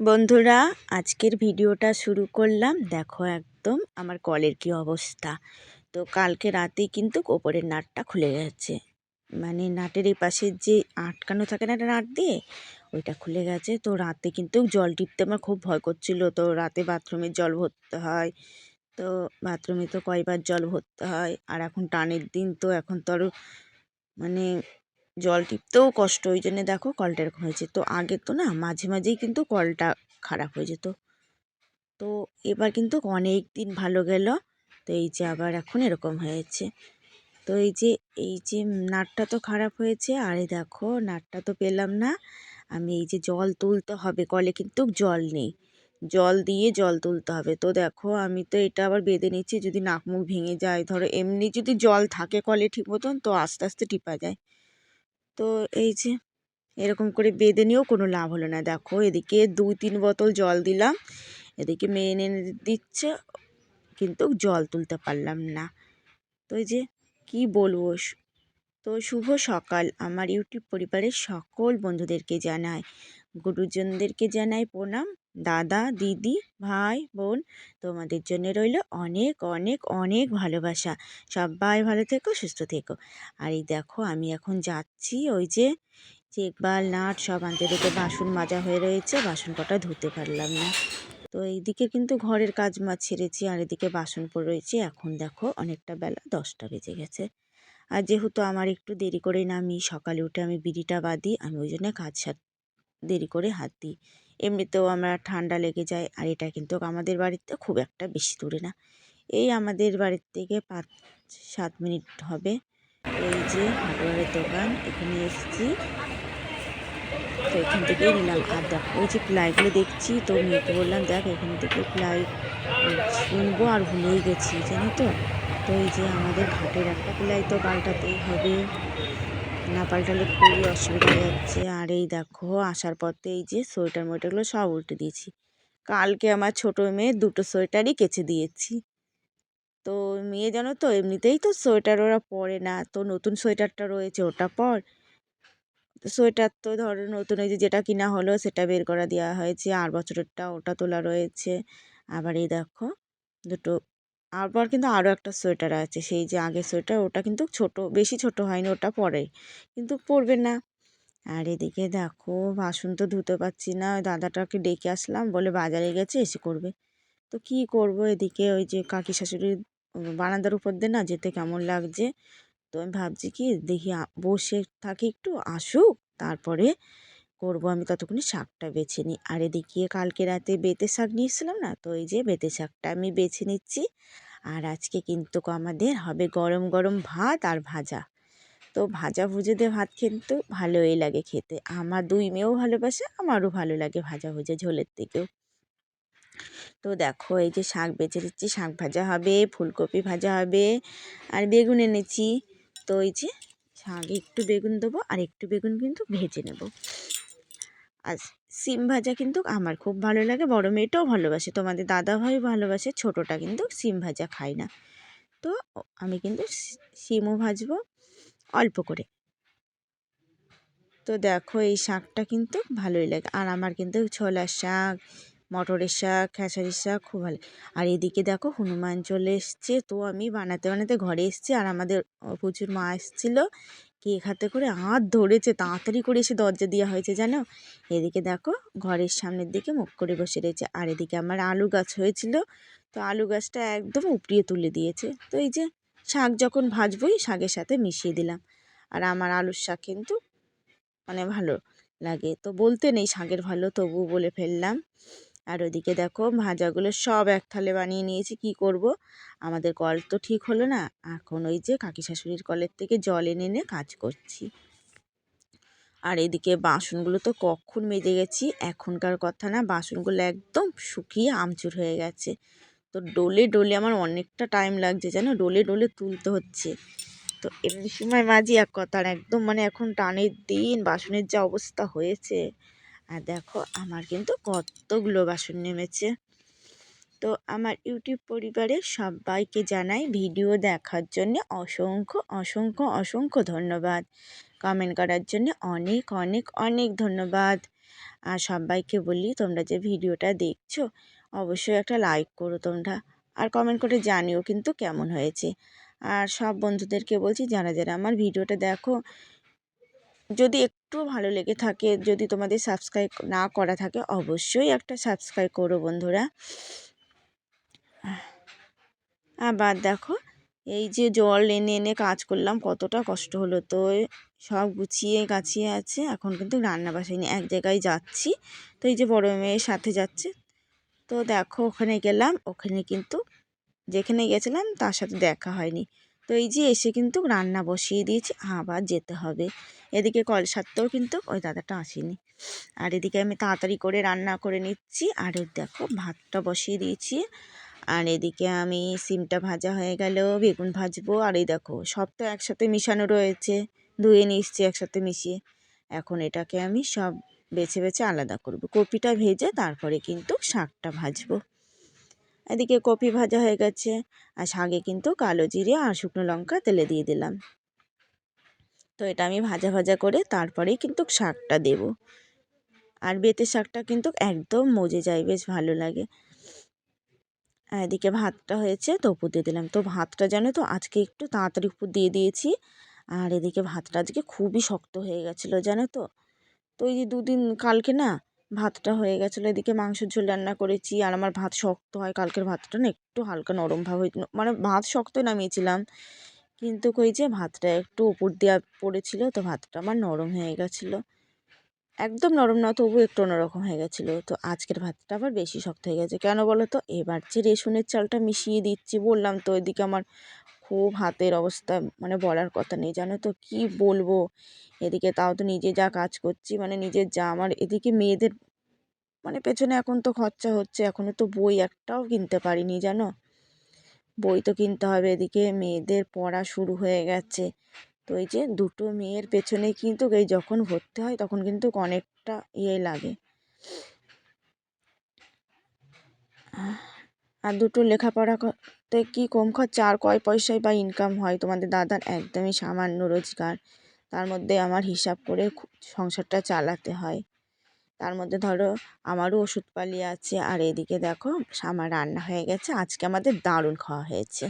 বন্ধুরা, আজকের ভিডিওটা শুরু করলাম। দেখো একদম আমার কলের কি অবস্থা। তো কালকে রাতেই কিন্তু ওপরের নাটটা খুলে গেছে। মানে নাটের এই পাশে যে আটকানো থাকে না একটা নাট দিয়ে, ওইটা খুলে গেছে। তো রাতে কিন্তু জল টিপতে আমার খুব ভয় করছিল। তো রাতে বাথরুমের জল ভরতে হয়। তো বাথরুমে তো কয়বার জল ভরতে হয়। আর এখন টানের দিন, তো এখন তো আরও মানে জল টিপতেও কষ্ট, ওই জন্যে দেখো কলটা এরকম হয়েছে। তো আগে তো না মাঝে মাঝেই কিন্তু কলটা খারাপ হয়ে যেত। তো এবার কিন্তু অনেক দিন ভালো গেল, তো এই যে আবার এখন এরকম হয়েছে। তো এই যে এই যে নাটটা তো খারাপ হয়েছে, আর দেখো নাটটা তো পেলাম না। আমি এই যে জল তুলতে হবে, কলে কিন্তু জল নেই। জল দিয়ে জল তুলতে হবে। তো দেখো আমি তো এটা আবার বেঁধে নিচ্ছি, যদি নাক মুখ ভেঙে যায়, ধরো এমনি যদি জল থাকে কলে ঠিক মতন, তো আস্তে আস্তে টিপা যায়। তো এই যে এরকম করে বেঁধে নিয়েও কোনো লাভ হলো না। দেখো, এদিকে দুই তিন বোতল জল দিলাম, এদিকে মেয়ে এনে দিচ্ছে, কিন্তু জল তুলতে পারলাম না। তো এই যে কি বলব তো শুভ সকাল। আমার ইউটিউব পরিবারের সকল বন্ধুদেরকে জানাই, গুরুজনদেরকে জানাই প্রণাম। দাদা, দিদি, ভাই, বোন তোমাদের জন্য রইল অনেক অনেক অনেক ভালোবাসা। সবাই ভালো থেকো, সুস্থ থেকো। আর এই দেখো, আমি এখন যাচ্ছি ওই যে চেকবাল নাট সব আনতে দিকে বাসন মাজা হয়ে রয়েছে, বাসন কটা ধুতে পারলাম না। তো এইদিকে কিন্তু ঘরের কাজ মাছ ছেড়েছি, আর এদিকে বাসন পড়ে রয়েছে। এখন দেখো, অনেকটা বেলা, দশটা বেজে গেছে। আর যেহেতু আমার একটু দেরি করে নামি, সকালে উঠে আমি বিড়িটা বাঁধি আমি ওই জন্য কাজ দেরি করে হাত দিই। এমনিতেও আমরা ঠান্ডা লেগে যায় আর এটা কিন্তু আমাদের বাড়িতে খুব একটা বেশি দূরে না। এই আমাদের বাড়ির থেকে পাঁচ সাত মিনিট হবে। এই যে হার্ডওয়ারের দোকান, এখানে এসেছি। তো এখান থেকেই নিলাম। আর দেখ, ওই যে প্লাইগুলো দেখছি, তো মেয়েকে বললাম, দেখ, এখান থেকে প্লাই শুনব আর ভুলেই গেছি, জানো তো? তো এই যে আমাদের ঘাটের একটা প্লাই তো পাল্টাতেই হবে। না পাল্টালে খুবই অসুবিধা হয়ে যাচ্ছে। আর এই দেখো, আসার পথে এই যে সোয়েটার মোয়েটারগুলো সব উল্টে দিয়েছি। কালকে আমার ছোটো মেয়ে দুটো সোয়েটারই কেচে দিয়েছি। তো মেয়ে জানো তো, এমনিতেই তো সোয়েটার ওরা পরে না, তো নতুন সোয়েটারটা রয়েছে, ওটা পর। সোয়েটার তো ধরো নতুন, এই যে যেটা কিনা হলো সেটা বের করা দেওয়া হয়েছে, আর বছরেরটা ওটা তোলা রয়েছে। আবার এই দেখো, দুটো তারপর কিন্তু আরও একটা সোয়েটার আছে। সেই যে আগের সোয়েটার, ওটা কিন্তু ছোট, বেশি ছোট হয়নি, ওটা পরে। কিন্তু পরবে না। আর এদিকে দেখো, বাসন তো ধুতে পারছি না। ওই দাদাটাকে ডেকে আসলাম, বলে বাজারে গেছে, এসে করবে। তো কি করব এদিকে? ওই যে কাকি শাশুড়ির বারান্দার উপর দিয়ে না যেতে কেমন লাগছে? তো আমি ভাবছি কি, দেখি বসে থাকি একটু, আসুক, তারপরে করব আমি ততক্ষণে শাকটা বেছে নিই। আর এদিকে কালকে রাতে বেতে শাক নিয়েছিলাম না? তো এই যে বেতে শাকটা আমি বেছে নিচ্ছি। আর আজকে কিন্তু আমাদের হবে গরম গরম ভাত আর ভাজা। তো ভাজা ভুজে দিয়ে ভাত কিন্তু ভালোই লাগে খেতে। আমার দুই মেয়েও ভালোবাসে, আমারও ভালো লাগে ভাজা ভুজে ঝোলের থেকেও। তো দেখো, এই যে শাক বেছে দিচ্ছি শাক ভাজা হবে, ফুলকপি ভাজা হবে, আর বেগুন এনেছি। তো এই যে শাক একটু বেগুন দেবো, আর একটু বেগুন কিন্তু ভেজে নেব। আর সিম ভাজা কিন্তু আমার খুব ভালো লাগে, বড় মেয়েটাও ভালোবাসে। তোমাদের দাদা ভাই ভালোবাসে, ছোটোটা কিন্তু সিম ভাজা খায় না। তো আমি কিন্তু সিমও ভাজবো অল্প করে। তো দেখো এই শাকটা কিন্তু ভালোই লাগে। আর আমার কিন্তু ছোলার শাক, মটরের শাক, খেসারির শাক খুব ভালো। আর এদিকে দেখো হনুমান চলে এসছে। তো আমি বানাতে বানাতে ঘরে এসছি। আর আমাদের প্রচুর মা এসেছিল। কেক হাতে করে হাত ধরেছে, তাড়াতাড়ি করে এসে দরজা দেওয়া হয়েছে, জানো? এদিকে দেখো, ঘরের সামনের দিকে মুখ করে বসে রয়েছে। আর এদিকে আমার আলু গাছ হয়েছিল, তো আলু গাছটা একদম উপড়িয়ে তুলে দিয়েছে। তো এই যে শাক যখন ভাজবই, শাকের সাথে মিশিয়ে দিলাম। আর আমার আলুর শাক কিন্তু মানে ভালো লাগে। তো বলতে নেই, শাকের ভালো তবুও বলে ফেললাম। আর ওদিকে দেখো ভাজাগুলো সব এক থালে বানিয়ে নিয়েছি, কি করব? আমাদের কল তো ঠিক হলো না, এখন ওই যে কাকি শাশুড়ির কলের থেকে জল এনে এনে কাজ করছি। আর এদিকে বাসনগুলো তো কখন মেজে গেছি, এখনকার কথা না, বাসনগুলো একদম শুকিয়ে আমচুর হয়ে গেছে। তো ডোলে ডোলে আমার অনেকটা টাইম লাগছে, জানো? ডোলে ডোলে তুলতে হচ্ছে। তো এমনি সময় মাঝি এক কথা একদম মানে এখন টানের দিন, বাসনের যা অবস্থা হয়েছে। আর দেখো আমার কিন্তু কতগুলো বাসন নেমেছে। তো আমার ইউটিউব পরিবারের সবাইকে জানাই ভিডিও দেখার জন্য অসংখ্য অসংখ্য অসংখ্য ধন্যবাদ। কমেন্ট করার জন্য অনেক অনেক অনেক ধন্যবাদ। আর সবাইকে বলি, তোমরা যে ভিডিওটা দেখছ, অবশ্যই একটা লাইক করো তোমরা। আর কমেন্ট করে জানিও কিন্তু কেমন হয়েছে। আর সব বন্ধুদেরকে বলছি, যারা যারা আমার ভিডিওটা দেখো যদি একটু ভালো লেগে থাকে, যদি তোমাদের সাবস্ক্রাইব না করা থাকে, অবশ্যই একটা সাবস্ক্রাইব করো বন্ধুরা। আবার দেখো, এই যে জল এনে এনে কাজ করলাম, কতটা কষ্ট হলো তো। সব গুছিয়ে গাছিয়ে আছে, এখন কিন্তু রান্না বাসাইনি এক জায়গায় যাচ্ছি। তো এই যে বড় মেয়ের সাথে যাচ্ছে। তো দেখো, ওখানে গেলাম, ওখানে কিন্তু যেখানে গেছিলাম তার সাথে দেখা হয়নি। তো এই যে এসে কিন্তু রান্না বসিয়ে দিয়েছি, আবার যেতে হবে। এদিকে কল সারতেও কিন্তু ওই দাদাটা আসেনি। আর এদিকে আমি তাড়াতাড়ি করে রান্না করে নিচ্ছি। আর দেখো, ভাতটা বসিয়ে দিয়েছি। আর এদিকে আমি সিমটা ভাজা হয়ে গেল, বেগুন ভাজবো। আর এই দেখো, সব তো একসাথে মিশানো রয়েছে। ধুয়ে এসছি একসাথে মিশিয়ে। এখন এটাকে আমি সব বেছে বেছে আলাদা করব। কপিটা ভেজে তারপরে কিন্তু শাকটা ভাজবো। এদিকে কপি ভাজা হয়ে গেছে। আর শাকে কিন্তু কালো জিরে আর শুকনো লঙ্কা তেলে দিয়ে দিলাম। তো এটা আমি ভাজা ভাজা করে তারপরেই কিন্তু শাকটা দেব। আর বেতে শাকটা কিন্তু একদম মজে যায়, বেশ ভালো লাগে। এদিকে ভাতটা হয়েছে তো উপর দিয়ে দিলাম। তো ভাতটা জানো তো, আজকে একটু তাড়াতাড়ি উপর দিয়ে দিয়েছি। আর এদিকে ভাতটা আজকে খুবই শক্ত হয়ে গেছিল, জানো তো। তো এই যে দুদিন, কালকে না ভাতটা হয়ে গেছিল, এদিকে মাংসের ঝোল রান্না করেছি, আর আমার ভাত শক্ত হয়, কালকের ভাতটা না একটু হালকা নরম ভাব হয়ে মানে ভাত শক্তই নামিয়েছিলাম, কিন্তু কই যে ভাতটা একটু উপর দেওয়া পড়েছিল, তো ভাতটা আমার নরম হয়ে গেছিল। একদম নরম না তবু একটু অন্যরকম হয়ে গেছিল, তো আজকের ভাতটা আবার বেশি শক্ত হয়ে গেছে। কেন বলো তো? এবার যে রেশনের চালটা মিশিয়ে দিচ্ছি বললাম তো, এদিকে আমার খুব হাতের অবস্থা মানে বলার কথা নেই। জানো তো কি বলব? এদিকে তাও তো নিজে যা কাজ করছি মানে নিজের যা। আমার এদিকে মেয়েদের মানে পেছনে এখন তো খরচা হচ্ছে এখনও তো বই একটাও কিনতে পারিনি, জানো? বই তো কিনতে হবে এদিকে। মেয়েদের পড়া শুরু হয়ে গেছে। তো এই যে দুটো মেয়ের পেছনে কিন্তু এই যখন ভর্তি হয়, তখন কিন্তু অনেকটা ইয়ে লাগে। আর দুটো লেখাপড়া করতে কি কম খরচা? আর কয় পয়সায় বা ইনকাম হয় তোমাদের দাদার? একদমই সামান্য রোজগার। তার মধ্যে আমার হিসাব করে সংসারটা চালাতে হয়। তার মধ্যে ধরো আমারও ওষুধপালি আছে, আর এদিকে দেখো আমার রান্না হয়ে গেছে। আজকে আমাদের দারুণ খাওয়া হয়েছে।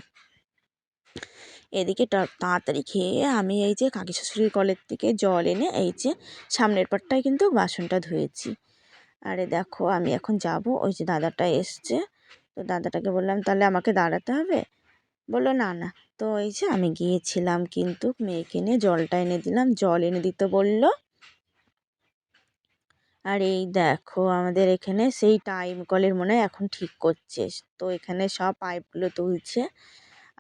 এদিকে তাড়াতাড়ি খেয়ে আমি এই যে কাকি শ্বশুরের কলের থেকে জল এনে এই যে সামনের পাটটায় কিন্তু বাসনটা ধুয়েছি। আরে দেখো আমি এখন যাব। ওই যে দাদাটা এসছে। তো দাদাটাকে বললাম, তাহলে আমাকে দাঁড়াতে হবে? বলল, না না। তো এই যে আমি গিয়েছিলাম কিন্তু মেয়েকে নিয়ে জলটা এনে দিলাম, জল এনে দিতে বলল। আর এই দেখো আমাদের এখানে সেই টাইম কলের মনে হয় এখন ঠিক করছে। তো এখানে সব পাইপগুলো তুলছে,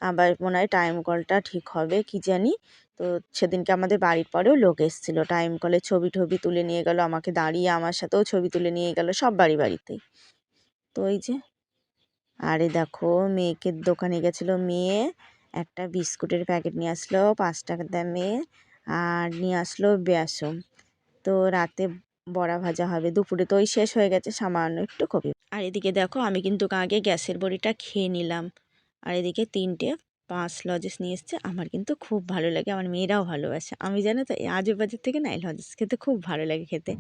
আবার মনে হয় টাইম কলটা ঠিক হবে, কি জানি? তো সেদিনকে আমাদের বাড়ির পরেও লোক এসেছিল টাইম কলের ছবি টবি তুলে নিয়ে গেল, আমাকে দাঁড়িয়ে, আমার সাথেও ছবি তুলে নিয়ে গেল, সব বাড়ি বাড়িতেই। তো এই যে আরে দেখো, মেয়েকে দোকানে গেছিল মেয়ে, একটা বিস্কুটের প্যাকেট নিয়ে আসলো, পাঁচ টাকার দামে, আর নিয়ে আসলো বেসম তো রাতে বড়া ভাজা হবে, দুপুরে তো ওই শেষ হয়ে গেছে, সামান্য একটু কপি আর এদিকে দেখো, আমি কিন্তু আগে গ্যাসের বড়িটা খেয়ে নিলাম। আর এদিকে তিনটে পাঁচ লজেস নিয়ে এসছে। আমার কিন্তু খুব ভালো লাগে, আমার মেয়েরাও ভালোবাসে। আমি জানো তো আজও বাজার থেকে না এই লজেস খেতে খুব ভালো লাগে খেতে।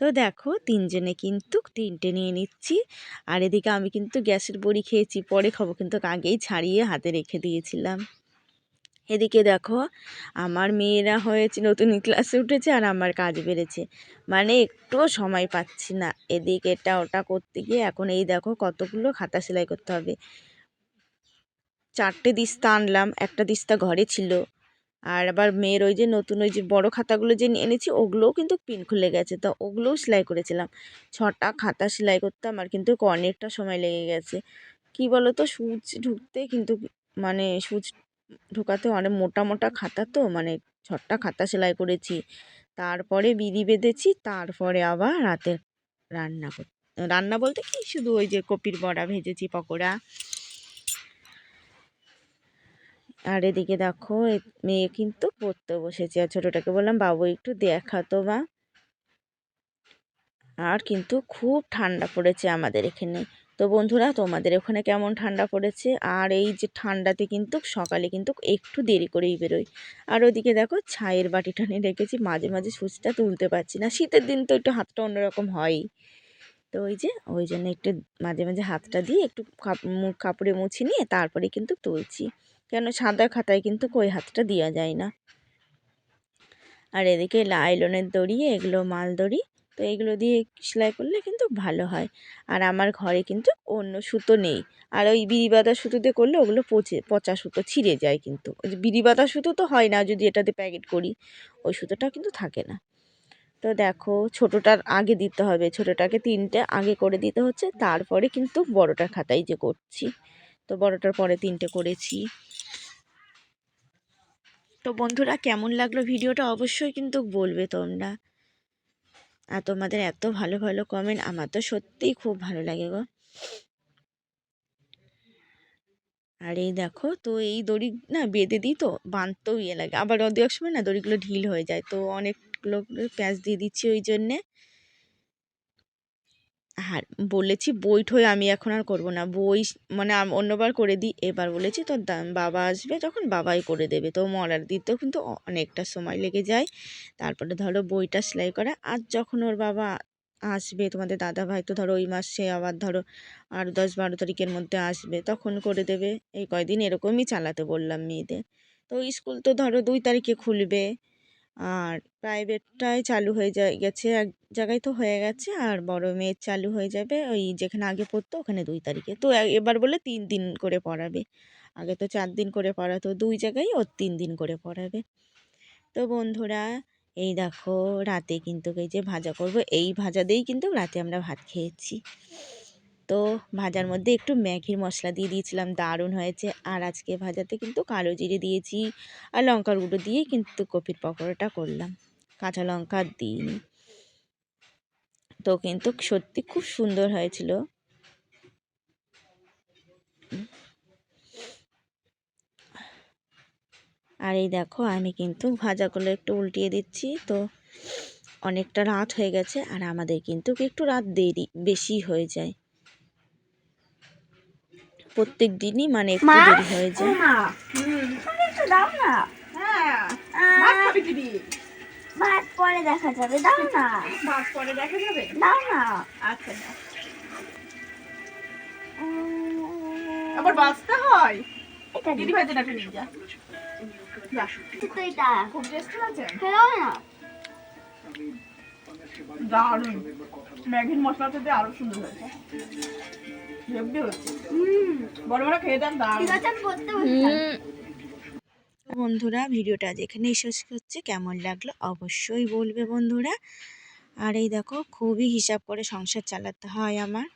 তো দেখো, তিনজনে কিন্তু তিনটে নিয়ে নিচ্ছি। আর এদিকে আমি কিন্তু গ্যাসের বড়ি খেয়েছি, পরে খাব কিন্তু আগেই ছাড়িয়ে হাতে রেখে দিয়েছিলাম। এদিকে দেখো, আমার মেয়েরা হয়েছে, নতুন ক্লাসে উঠেছে আর আমার কাজ বেড়েছে। মানে একটুও সময় পাচ্ছি না। এদিকে এটা ওটা করতে গিয়ে এখন এই দেখো কতগুলো খাতা সেলাই করতে হবে। চারটে দিস্তা আনলাম, একটা দিস্তা ঘরে ছিল। আর আবার মেয়ের ওই যে নতুন ওই যে বড় খাতাগুলো যে নিয়ে এনেছি, ওগুলোও কিন্তু পিন খুলে গেছে। তো ওগুলোও সেলাই করেছিলাম। ছটা খাতা সেলাই করতাম আর কিন্তু অনেকটা সময় লেগে গেছে। কি বলো তো সুচ ঢুকতে কিন্তু মানে সুচ ঢোকাতে অনেক মোটা মোটা খাতা তো মানে ছটা খাতা সেলাই করেছি। তারপরে বিড়ি বেঁধেছি, তারপরে আবার রাতে রান্না রান্না বলতে কি? শুধু ওই যে কপির বড়া ভেজেছি, পকোড়া। আর এদিকে দেখো মেয়ে কিন্তু পড়তে বসেছে। আর ছোটোটাকে বললাম, বাবু, একটু দেখা তো মা আর কিন্তু খুব ঠান্ডা পড়েছে আমাদের এখানে। তো বন্ধুরা, তোমাদের ওখানে কেমন ঠান্ডা পড়েছে? আর এই যে ঠান্ডাতে কিন্তু সকালে কিন্তু একটু দেরি করেই বেরোই। আর ওদিকে দেখো ছায়ের বাটি টানে রেখেছি, মাঝে মাঝে সুচটা তুলতে পারছি না। শীতের দিন তো একটু হাতটা অন্যরকম হয়ই তো ওই যে, ওই জন্য একটু মাঝে মাঝে হাতটা দিয়ে একটু কাপড়ে মুছে নিয়ে তারপরে কিন্তু তুলছি। কেন সাদা খাতায় কিন্তু কই হাতটা দেওয়া যায় না? আর এদিকে লাইলনের দড়ি, এগুলো মাল দড়ি, তো এগুলো দিয়ে সেলাই করলে কিন্তু ভালো হয়। আর আমার ঘরে কিন্তু অন্য সুতো নেই। আর ওই বিড়ি বাঁধা সুতো দিয়ে করলে ওগুলো পচে, পচা সুতো ছিঁড়ে যায় কিন্তু। ওই যে বিড়ি বাঁধা সুতো তো হয় না, যদি এটাতে প্যাকেট করি, ওই সুতোটা কিন্তু থাকে না। তো দেখো, ছোটোটার আগে দিতে হবে। ছোটোটাকে তিনটে আগে করে দিতে হচ্ছে। তারপরে কিন্তু বড়টার খাতায় যে করছি। তো বড়টার পরে তিনটে করেছি। তো বন্ধুরা, কেমন লাগল ভিডিওটা অবশ্যই কিন্তু বলবে তোমরা। আর তোমাদের এত ভালো ভালো কমেন্ট আমার তো সত্যিই খুব ভালো লাগে গো। আর এই দেখো, তো এই দড়ি, না, বেঁধে দিই তো, বাঁধতেও ইয়ে লাগে। আবার অনেক সময় না দড়িগুলো ঢিল হয়ে যায়, তো অনেক লোক প্যাঁচ দিয়ে দিচ্ছি ওই জন্যে। আর বলেছি বই ঠই আমি এখন আর করব না। বই মানে অন্যবার করে দিই, এবার বলেছি, তোর বাবা আসবে যখন বাবাই করে দেবে। তো মলার দিতেও কিন্তু অনেকটা সময় লেগে যায়। তারপরে ধরো বইটা সেলাই করা আর যখন ওর বাবা আসবে, তোমাদের দাদা ভাই তো ধরো ওই মাসে আবার ধরো আর দশ বারো তারিখের মধ্যে আসবে, তখন করে দেবে। এই কয়দিন এরকমই চালাতে বললাম মেয়েদের। তো স্কুল তো ধরো দুই তারিখে খুলবে। আর প্রাইভেটটাই চালু হয়ে যায়, গেছে এক জায়গায় তো হয়ে গেছে, আর বড় মেয়ের চালু হয়ে যাবে ওই যেখানে আগে পড়তো ওখানে দুই তারিখে। তো এবার বলে তিন দিন করে পড়াবে। আগে তো চার দিন করে পড়াতো দুই জায়গায় ও তিন দিন করে পড়াবে। তো বন্ধুরা, এই দেখো, রাতে কিন্তু এই যে ভাজা করব, এই ভাজা দিয়েই কিন্তু রাতে আমরা ভাত খেয়েছি। তো ভাজার মধ্যে একটু ম্যাগির মশলা দিয়ে দিয়েছিলাম, দারুণ হয়েছে। আর আজকে ভাজাতে কিন্তু কালো জিরে দিয়েছি আর লঙ্কার গুঁড়ো দিয়েই কিন্তু কপির পকোড়াটা করলাম। কাঁচা লঙ্কা দিইনি। তো কিন্তু সত্যি খুব সুন্দর হয়েছিল। আর এই দেখো, আমি কিন্তু ভাজাগুলো একটু উল্টিয়ে দিচ্ছি। তো অনেকটা রাত হয়ে গেছে আর আমাদের কিন্তু একটু রাত দেরি, বেশি হয়ে যায়। প্রত্যেক দিনই মানে একটু দেরি হয়ে যায়। মা। তুমি একটু দাও না। হ্যাঁ। ভাত খাবি দিদি? ভাত পরে দেখা যাবে। দাও না। ভাত পরে দেখা যাবে? দাও না। আচ্ছা আবার বাঁচতে হয়? এটা দিদি ভাই যেটা নিয়ে যা। দারুণ। ম্যাগির মশলাটা দিয়ে আরও সুন্দর হয়েছে। বন্ধুরা ভিডিওটা আজ এখানেই শেষ করছে। কেমন লাগল অবশ্যই বলবে বন্ধুরা। আর এই দেখো খুবই হিসাব করে সংসার চালাতে হয় আমার।